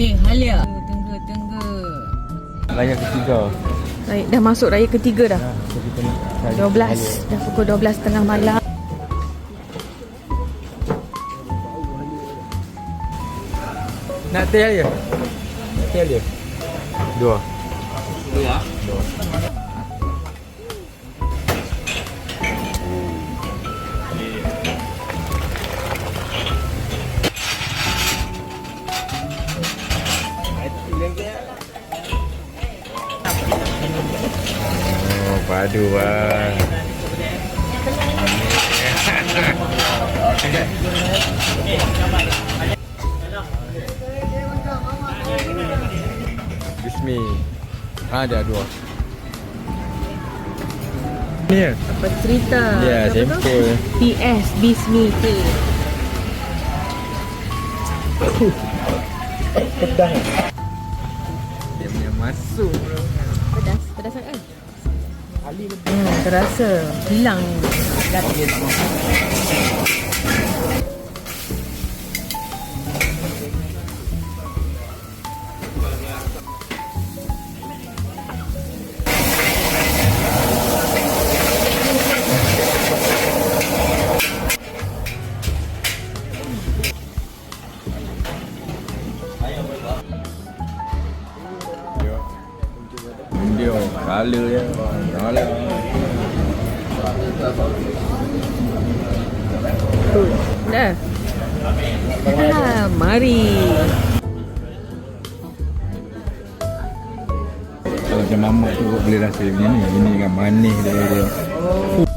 Teh Halia. Tengah tengah. Raya ketiga. Baik, dah masuk raya ketiga dah. Nak raya 12. Dah pukul 12 tengah malam. Nak teh Halia? Teh Halia? Dua. Dua. Dua. Oh, padu ah. Bismi. Ada dua. Ni ya? Apa cerita? Ya, tu? sampel. PS Bismi K. Dia punya masuk. Pedas, pedas sangat kan? Hmm, terasa hilang dah Dia color dia. Alah. Dah. Ha, mari. Kalau macam mamak tu boleh rasa macam ni. Ini kan manis dia. dia.